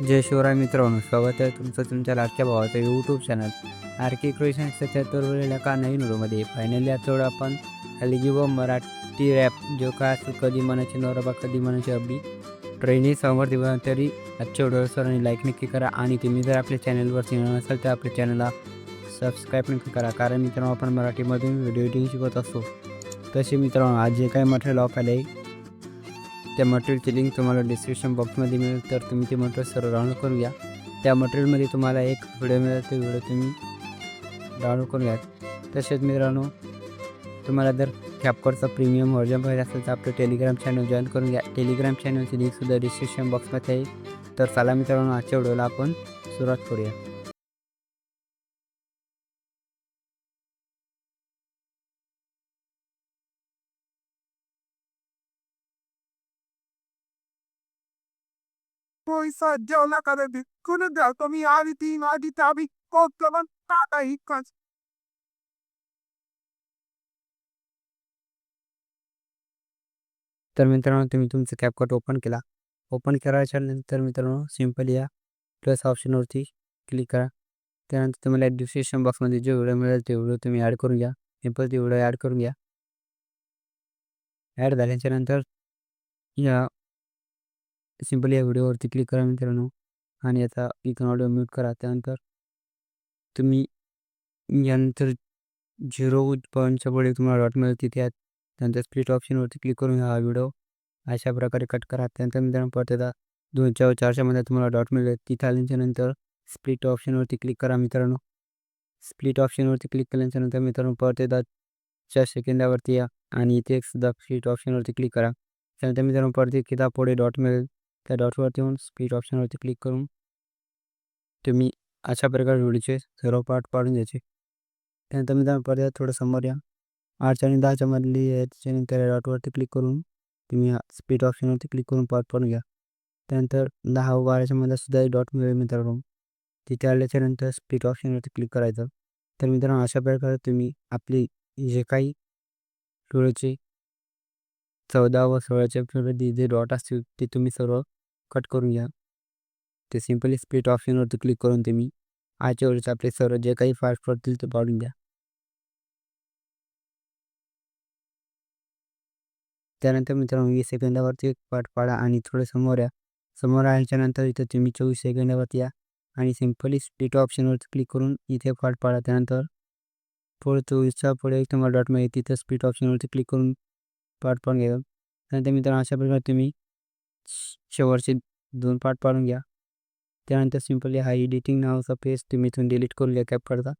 जय शिवराय मित्रांनो स्वागत आहे तुमचं तुमच्या लाडक्या भावाचं YouTube channel R K creation सत्याहत्तर का नवीन व्हिडिओमध्ये फायनली आठवडा आपण हलगी व मराठी रॅप जो काय असतो कधी मनाची नवराबा कधी मनाची अब्बी ट्रेनिंग समोर दिवा तरी आजच्या व्हिडिओ सरांनी लाईक नक्की करा. आणि तुम्ही जर आपल्या चॅनलवरती नवीन असाल तर आपल्या चॅनलला सबस्क्राईब नक्की करा. कारण मित्रांनो आपण मराठीमधून व्हिडिओ एडिटिंग शिकत असतो. तसे मित्रांनो आज जे काही मटेरियल ऑफ आलं आहे त्या मटेरियलची लिंक तुम्हाला डिस्क्रिप्शन बॉक्समध्ये मिळेल. तर तुम्ही ते मटेरियल सर्व डाउनलोड करून घ्या. त्या मटेरियलमध्ये तुम्हाला एक व्हिडिओ मिळेल. ते व्हिडिओ तुम्ही डाउनलोड करून घ्या. तसेच मित्रांनो तुम्हाला जर कॅपकॉटचा प्रीमियम व्हर्जन पाहिजे असेल तर आपलं टेलिग्राम चॅनल जॉईन करून घ्या. टेलिग्राम चॅनलची लिंकसुद्धा डिस्क्रिप्शन बॉक्समध्ये आहे. तर चला मित्रांनो आजच्या व्हिडिओला आपण सुरुवात करूया. पैसा जेवला का रे कुणी द्या तुम्ही आधी तीन आधी ताबी कोट करून टाका इकच तर मित्रांनो तुम्ही तुमचं कॅपकट ओपन केला. ओपन करायच्या नंतर मित्रांनो सिंपल या. प्लस ऑप्शनवरती क्लिक करा. त्यानंतर तुम्हाला डिस्क्रिप्शन बॉक्समध्ये जे व्हिडिओ मिळेल ते व्हिडिओ तुम्ही ॲड करून घ्या. सिंपल ते व्हिडिओ ॲड करून घ्या. ॲड झाल्याच्यानंतर या सिंपल या व्हिडिओवरती क्लिक करा मित्रांनो. आणि आता इथून ऑडिओ म्यूट करा. त्यानंतर तुम्ही यानंतर झिरो पॉईंटच्या पुढे तुम्हाला डॉट मिळेल तिथे. यात त्यानंतर स्प्लिट ऑप्शनवरती क्लिक करून हा व्हिडिओ अशा प्रकारे कट करा. त्यानंतर मित्रांनो परत एकदा दोनच्या चारच्या तुम्हाला डॉट मिळेल. तिथे आल्याच्यानंतर स्प्लिट ऑप्शनवरती क्लिक करा मित्रांनो. स्प्लिट ऑप्शनवरती क्लिक केल्यानंतर नंतर मित्रांनो परत एकदा चार सेकंदावरती या. आणि इथे सुद्धा स्प्लिट ऑप्शनवरती क्लिक करा. त्यानंतर मित्रांनो परत एकदा पुढे डॉट मिळेल. त्या डॉटवरती येऊन स्पीड ऑप्शनवरती क्लिक करून तुम्ही अशा प्रकारे व्हिडिओचे सर्व पार्ट पाडून द्यायचे. त्यानंतर मित्रांनो परत थोडं समोर या. आठच्या आणि दहाच्या मधली त्याच्यानंतर डॉटवरती क्लिक करून तुम्ही स्पीड ऑप्शनवरती क्लिक करून पार्ट पाडून घ्या. त्यानंतर दहा व बाराच्या मध्ये सुद्धा एक डॉट मिळेल मित्रांनो. तिथे आल्याच्यानंतर स्पीड ऑप्शनवरती क्लिक करायचं. तर मित्रांनो अशा प्रकारे तुम्ही आपली जे काही डोळ्याचे चौदा व सोळाच्या जे डॉट असतील ते तुम्ही सर्व कट करून घ्या. ते सिम्पली स्प्लिट ऑप्शनवरती क्लिक करून तुम्ही आजच्या आपले सर्व जे काही फास्ट पडतील ते पाडून द्या त्यानंतर मित्रांनो वीस सेकंदावरती एक पाठ पाडा आणि थोडं समोर या. समोर आल्याच्यानंतर इथं तुम्ही चोवीस सेकंदावरती या आणि सिम्पली स्प्लिट ऑप्शनवरती क्लिक करून इथे पाठ पाडा. त्यानंतर पुढे चोवीसच्या पुढे एक तुम्हाला डॉट मिळेल तिथं स्प्लिट ऑप्शनवरती क्लिक करून पाठ पाडून घ्या. त्यानंतर मित्रांनो अशा प्रकारे तुम्ही शेवटचे दोन पार्ट पाडून घ्या. त्यानंतर सिंपली हा एडिटिंग नावाचा पेज तुम्ही इथून डिलीट करून घ्या कॅप करता.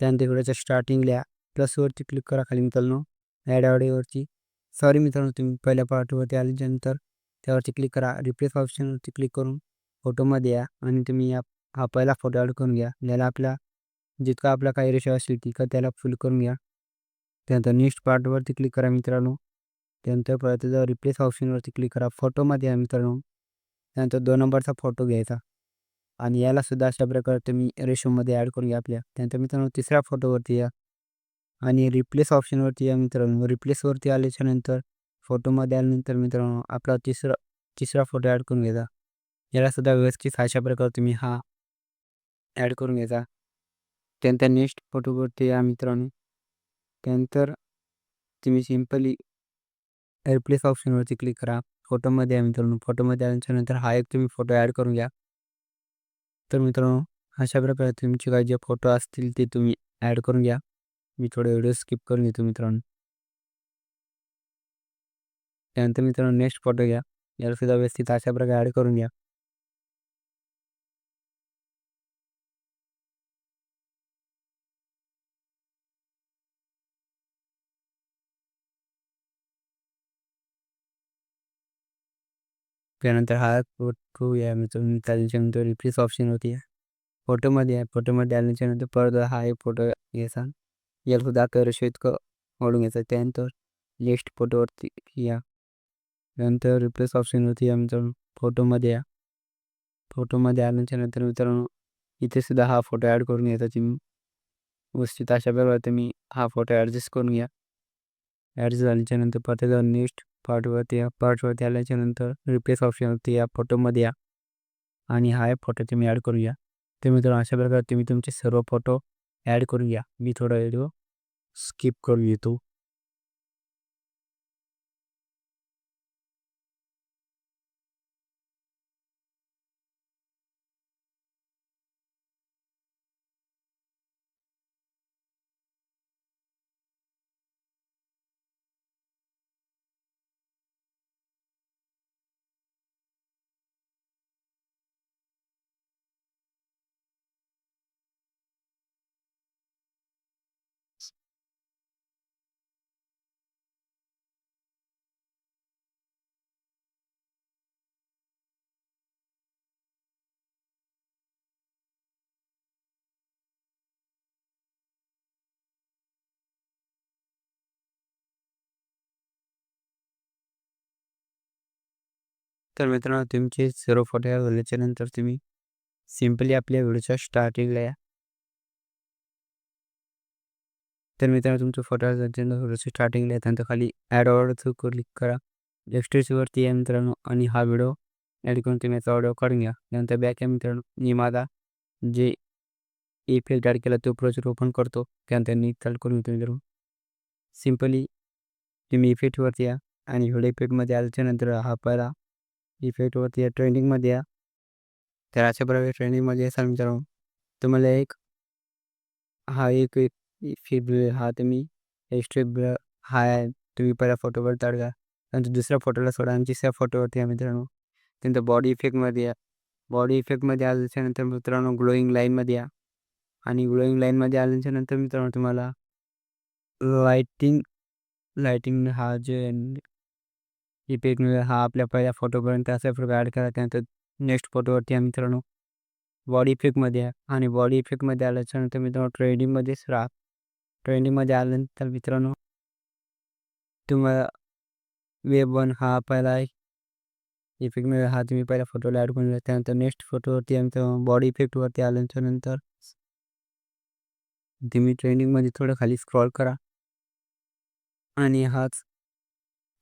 त्यानंतर थोड्याच्या स्टार्टिंगला प्लसवरती क्लिक करा खाली मित्रांनो. ॲड ऑडिओवरती सॉरी मित्रांनो तुम्ही पहिल्या पार्टवरती आल्यानंतर त्यावरती क्लिक करा. रिप्लेस ऑप्शनवरती क्लिक करून फोटोमध्ये या आणि तुम्ही या हा पहिला फोटो ॲड करून घ्या. ज्याला आपला जितका आपला काही रेषा असेल तितका त्याला फुल करून घ्या. त्यानंतर नेक्स्ट पार्टवरती क्लिक करा मित्रांनो. त्यानंतर परत त्याचा रिप्लेस ऑप्शनवरती क्लिक करा. फोटोमध्ये या मित्रांनो. त्यानंतर दोन नंबरचा फोटो घ्यायचा. आणि याला सुद्धा अशा प्रकारे तुम्ही रेशोमध्ये ॲड करून घ्या आपल्या. त्यानंतर मित्रांनो तिसऱ्या फोटोवरती या. आणि रिप्लेस ऑप्शनवरती या मित्रांनो. रिप्लेसवरती आल्याच्यानंतर फोटोमध्ये आल्यानंतर मित्रांनो आपला तिसरा तिसरा फोटो ॲड करून घ्यायचा. याला सुद्धा व्यवस्थित अशा प्रकारे तुम्ही हा ॲड करून घ्यायचा. त्यानंतर नेक्स्ट फोटोवरती या मित्रांनो. त्यानंतर तुम्ही सिम्पली रिप्लेस ऑप्शनवरती क्लिक करा. फोटोमध्ये या मित्रांनो. फोटोमध्ये आल्याच्यानंतर हा एक तुम्ही फोटो ॲड करून घ्या. तर मित्रांनो अशा प्रकारे तुमचे काही जे फोटो असतील ते तुम्ही ॲड करून घ्या. मी थोडे व्हिडिओ स्किप करून घेतो मित्रांनो. त्यानंतर मित्रांनो नेक्स्ट फोटो घ्या. याला सुद्धा व्यवस्थित अशा प्रकारे ॲड करून घ्या. त्यानंतर हा फोटो या मित्रांनो त्याच्यानंतर रिप्लेस ऑप्शन होती या फोटोमध्ये आहे फोटोमध्ये आल्याच्यानंतर परत हा एक फोटो घ्यायचा याला सुद्धा करशो इतकं ओढून घ्यायचं त्यानंतर नेक्स्ट फोटोवरती या त्यानंतर रिप्लेस ऑप्शन या मित्रांनो फोटोमध्ये या फोटोमध्ये आल्याच्यानंतर मित्रांनो इथे सुद्धा हा फोटो ॲड करून घ्यायचा तुम्ही व्यवस्थित अशा प्रकारे तुम्ही हा फोटो ॲडजस्ट करून घ्या ॲडजस्ट झाल्याच्यानंतर परत नेक्स्ट पार्टवरती या पार्टवरती आल्याच्यानंतर रिप्लेस ऑप्शनवरती या फोटोमध्ये या. आणि हा एक फोटो तुम्ही ॲड करूया. तर मित्रांनो अशा प्रकारे तुम्ही तुमचे सर्व फोटो ॲड करूया. मी थोडा व्हिडिओ स्किप करू येतो. तर मित्रांनो तुमचे सर्व फोटो या झाल्याच्यानंतर तुम्ही सिम्पली आपल्या व्हिडिओच्या स्टार्टिंगला या. तर मित्रांनो तुमचं फोटो झाल्याच्यानंतर व्हिडिओच्या स्टार्टिंगला त्यानंतर खाली ॲड ऑर्डर क्लिक करा. वरती या मित्रांनो आणि हा व्हिडिओ ॲड करून तुम्ही याचा ऑडिओ काढून घ्या. त्यानंतर बॅक या मित्रांनो मी माझा जे इफेक्ट ॲड केला तो प्रोजेक्ट ओपन करतो. त्यानंतर नीट चालू करून घेतो मित्रांनो. सिम्पली तुम्ही इफेक्टवरती या. आणि व्हिडिओ इफेक्टमध्ये आल्याच्यानंतर हा पहिला इफेक्टवरती या ट्रेंडिंगमध्ये या तर अशा प्रकारे ट्रेंडिंगमध्ये असाल मित्रांनो तुम्हाला एक हा एक इफेक्ट हा तुम्ही स्टेप हा आहे. तुम्ही पहिल्या फोटोवर काढा नंतर दुसऱ्या फोटोला सोडा. आणि तिसऱ्या फोटोवरती या मित्रांनो. त्यानंतर बॉडी इफेक्टमध्ये या. बॉडी इफेक्टमध्ये आल्याच्यानंतर मित्रांनो ग्लोईंग लाईनमध्ये या. आणि ग्लोईंग लाईनमध्ये आल्याच्यानंतर मित्रांनो तुम्हाला लाईटिंग लाईटिंग हा जे इफेक्ट हा आपल्या पहिल्या फोटोपर्यंत अशा फोटो ॲड करा त्यानंतर नेक्स्ट फोटोवरती या मित्रांनो बॉडी इफेक्टमध्ये या आणि बॉडी इफेक्टमध्ये आल्याच्यानंतर मित्रांनो ट्रेंडिंगमध्येच राहा. ट्रेंडिंगमध्ये आल्यानंतर मित्रांनो तुम्हाला वेब वन हा पहिला इफेक्ट इफेक्टमध्ये हा तुम्ही पहिल्या फोटोला ॲड करून घ्या त्यानंतर नेक्स्ट फोटोवरती आणि बॉडी इफेक्टवरती आल्याच्यानंतर तुम्ही ट्रेंडिंगमध्ये थोडं खाली स्क्रॉल करा. आणि हाच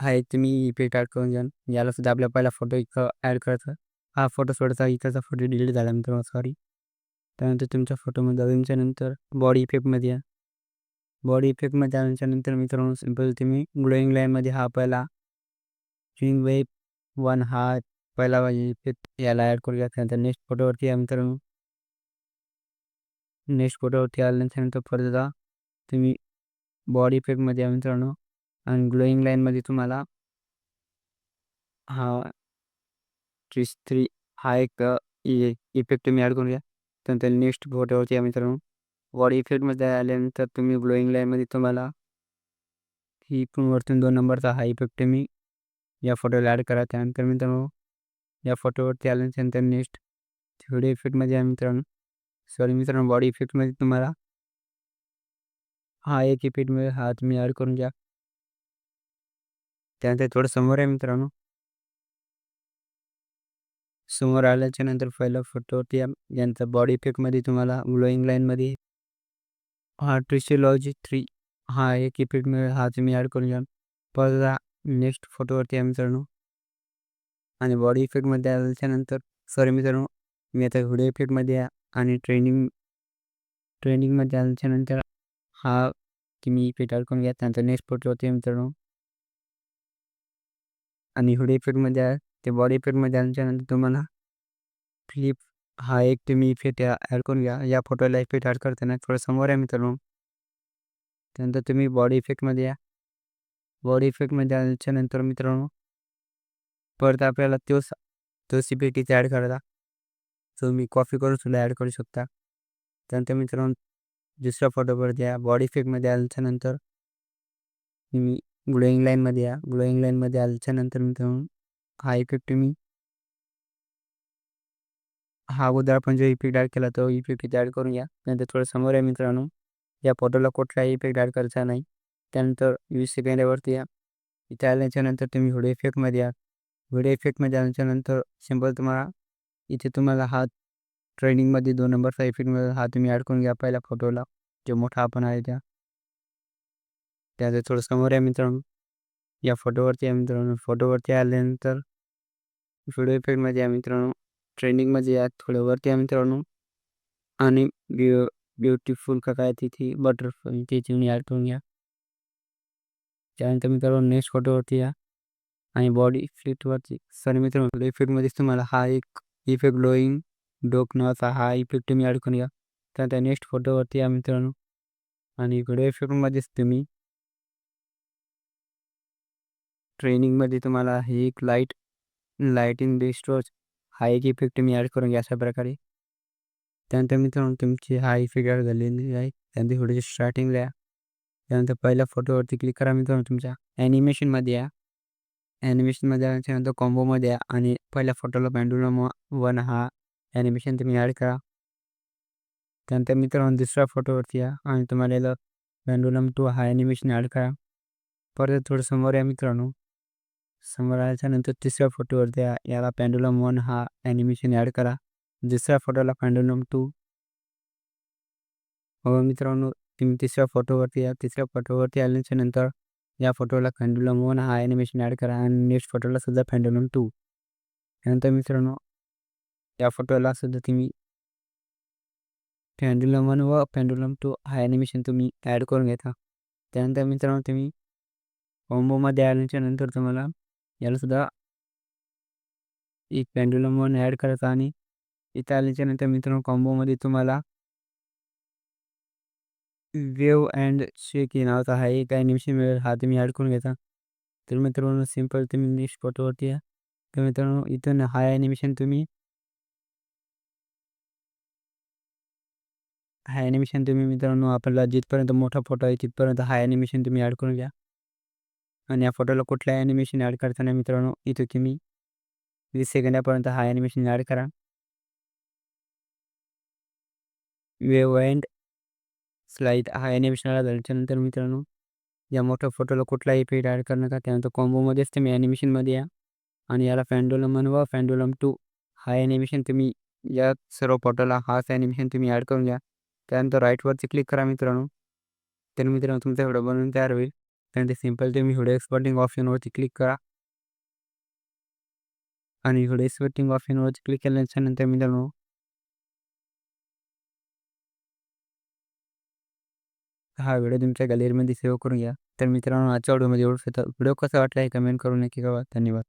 आहे तुम्ही इफेक्ट ॲड करून घ्या याला सुद्धा आपल्या पहिला फोटो इथं ॲड करायचा. हा फोटो सोडायचा इथंचा फोटो डिलीट झाला सॉरी त्यानंतर तुमच्या फोटोमध्ये आल्याच्यानंतर बॉडी इफेक्टमध्ये या. बॉडी इफेक्टमध्ये आल्याच्यानंतर मित्रांनो सिंपल तुम्ही ग्लोईंग लाईनमध्ये हा पहिला स्विंग वेब वन हा पहिला इफेक्ट याला ॲड करूया. त्यानंतर नेक्स्ट फोटोवरती या मित्रांनो. नेक्स्ट फोटोवरती आल्यानंतर परत तुम्ही बॉडी इफेक्टमध्ये या मित्रांनो. आणि ग्लोईंग लाईनमध्ये तुम्हाला हा ट्रिस थ्री हा एक इफेक्ट तुम्ही ॲड करूया त्यानंतर नेक्स्ट फोटोवरती या मित्रांनो. बॉडी इफेक्टमध्ये आल्यानंतर तुम्ही ग्लोईंग लाईनमध्ये तुम्हाला ही पण वरतून दोन नंबरचा हा इफेक्ट तुम्ही या फोटोला ॲड करा. त्यानंतर मित्रांनो या फोटोवरती आल्यानंतर नेक्स्ट व्हिडिओ इफेक्टमध्ये या मित्रांनो सॉरी मित्रांनो बॉडी इफेक्टमध्ये तुम्हाला हा एक इफेक्ट हा तुम्ही ॲड करून घ्या. त्यानंतर थोडं समोर आहे मित्रांनो. समोर आल्याच्यानंतर पहिला फोटोवरती यांचा बॉडी इफेक्टमध्ये तुम्हाला ग्लोईंग लाईनमध्ये हा ट्रिशिलॉजी थ्री हा एक इफेक्ट मिळेल हा तुम्ही ॲड करून घ्या परत नेक्स्ट फोटोवरती या मित्रांनो. आणि बॉडी इफेक्टमध्ये आल्याच्यानंतर सॉरी मित्रांनो मी आता व्हिडिओ इफेक्टमध्ये या आणि ट्रेनिंग ट्रेनिंगमध्ये आल्याच्यानंतर हा तुम्ही इफेक्ट ॲड करून घ्या. त्यानंतर नेक्स्ट फोटोवरती मित्रांनो. आणि व्हिडिओ इफेक्टमध्ये आहे ते बॉडी इफेक्टमध्ये आल्याच्यानंतर तुम्हाला फ्लिप हा एक तुम्ही इफेक्ट ॲड करून घ्या. या फोटोला इफेक्ट ॲड करताना थोडं समोर आहे मित्रांनो. त्यानंतर तुम्ही बॉडी इफेक्टमध्ये या. बॉडी इफेक्टमध्ये आल्याच्यानंतर मित्रांनो परत आपल्याला तोच तोच इफेक्ट इथे ॲड करायला तुम्ही कॉफी कॉपी करून सुद्धा ॲड करू शकता. त्यानंतर मित्रांनो दुसऱ्या फोटोवर द्या बॉडी इफेक्टमध्ये आल्याच्यानंतर तुम्ही ग्लोईंग लाईनमध्ये या. ग्लोईंग लाईनमध्ये आल्याच्यानंतर मित्रांनो हा इफेक्ट तुम्ही हा अगोदर आपण जो इफेक्ट ॲड केला तो इफेक्ट इथे ॲड करून घ्या. नंतर थोडं समोर आहे मित्रांनो. या फोटोला कुठलाही इफेक्ट ॲड करायचा नाही. त्यानंतर वीस सेकंदावरती या. इथे आल्याच्यानंतर तुम्ही व्हिडिओ इफेक्टमध्ये या. व्हिडिओ इफेक्टमध्ये आल्याच्यानंतर सिंपल तुम्हाला इथे तुम्हाला हा ट्रेनिंगमध्ये दोन नंबरचा इफेक्ट मिळेल. हा तुम्ही ॲड करून घ्या पहिल्या फोटोला जो मोठा आपण आहे त्या. त्याचं थोडं समोर आहे मित्रांनो. या फोटोवरती आहे मित्रांनो. फोटोवरती आल्यानंतर व्हिडिओ इफेक्टमध्ये या मित्रांनो. ट्रेंडिंगमध्ये या थोडं वरती या मित्रांनो. आणि ब्यु ब्युटिफुल का काय तिथे बटरफ्लाय तिथून या ॲड घ्या. त्यानंतर मित्रांनो नेक्स्ट फोटोवरती या. आणि बॉडी फ्लिटवरती सर मित्रांनो इफेक्टमध्येच तुम्हाला हा एक इफेक्ट ग्लोईंग डोक नावाचा हा इफेक्ट तुम्ही ॲड करून घ्या. त्यानंतर नेक्स्ट फोटोवरती या मित्रांनो. आणि व्हिडिओ इफेक्टमध्येच तुम्ही ट्रेनिंगमध्ये तुम्हाला हे एक लाइट लाइट इन हा एक इफेक्ट तुम्ही ॲड करून घ्या अशा प्रकारे. त्यानंतर मित्रांनो तुमची हा इफेक्ट ॲड झालेली आहे. त्यानंतर थोडीशी स्टार्टिंग द्या त्यानंतर पहिल्या फोटोवरती क्लिक करा मित्रांनो तुमच्या. ॲनिमेशनमध्ये या. ॲनिमेशनमध्ये आल्याच्यानंतर कॉम्बोमध्ये या आणि पहिल्या फोटोला पॅन्डुलम वन हा ॲनिमेशन तुम्ही ॲड करा. त्यानंतर मित्रांनो दुसऱ्या फोटोवरती या आणि तुम्हाला पॅन्डुलम टू हा ॲनिमेशन ॲड करा. परत थोडं समोर या मित्रांनो. समोर आल्याच्यानंतर तिसऱ्या फोटोवरती या याला पेंडुलम वन हा ॲनिमेशन ॲड करा. दुसऱ्या फोटोला पॅन्डुलम टू हो मित्रांनो तुम्ही तिसऱ्या फोटोवरती या तिसऱ्या फोटोवरती आल्याच्यानंतर या फोटोला पॅन्डुलम वन हा ॲनिमेशन ॲड करा आणि नेक्स्ट फोटोला सुद्धा पॅन्डुलम टू त्यानंतर मित्रांनो या फोटोला सुद्धा तुम्ही पेंडुलम वन व पेंडुलम टू हा ॲनिमेशन तुम्ही ॲड करून घेता. त्यानंतर मित्रांनो तुम्ही कॉम्बोमध्ये आल्याच्यानंतर तुम्हाला याला सुद्धा एक पेंडुलम वन ॲड करायचा आणि इथं आल्याच्यानंतर मित्रांनो कॉम्बोमध्ये तुम्हाला वेव अँड शेक नावाचा हा एक ॲनिमेशन मिळेल. हा तुम्ही ॲड करून घेता तर मित्रांनो सिंपल तुम्ही नेक्स्ट फोटोवरती या. तर मित्रांनो इथून हा ॲनिमेशन तुम्ही हा ॲनिमेशन तुम्ही मित्रांनो आपल्याला जिथपर्यंत मोठा फोटो आहे तिथपर्यंत हा ॲनिमेशन तुम्ही ॲड करून घ्या. आणि या फोटोला कुठला ॲनिमेशन ॲड करताना मित्रांनो? इथं तुम्ही वीस सेकंदापर्यंत हा ॲनिमेशन ॲड करा. वेव अँड स्लाईड हा ॲनिमेशन ॲड झाल्याच्यानंतर मित्रांनो या मोठ्या फोटोला कुठलाही इफेक्ट ॲड करू नका. त्यानंतर कॉम्बोमध्येच तुम्ही ॲनिमेशनमध्ये या. आणि याला फॅन्डोलम बनवा व फॅन्डोलम टू हा ॲनिमेशन तुम्ही या सर्व फोटोला हाच ॲनिमेशन तुम्ही ॲड करून घ्या. त्यानंतर राईटवरती क्लिक करा मित्रांनो. तर मित्रांनो तुमचा व्हिडिओ बनवून तयार होईल. त्यानंतर सिंपल तुम्ही व्हिडिओ एक्सपोर्टिंग ऑप्शनवरती क्लिक करा आणि व्हिडिओ एक्सपोर्टिंग ऑप्शनवरती क्लिक मी मित्रांनो हा व्हिडिओ तुमच्या गॅलरीमध्ये सेव्ह करून घ्या तर मित्रांनो आजच्या व्हिडिओमध्ये एवढं व्हिडिओ कसा वाटला हे कमेंट करून नक्की कळवा धन्यवाद।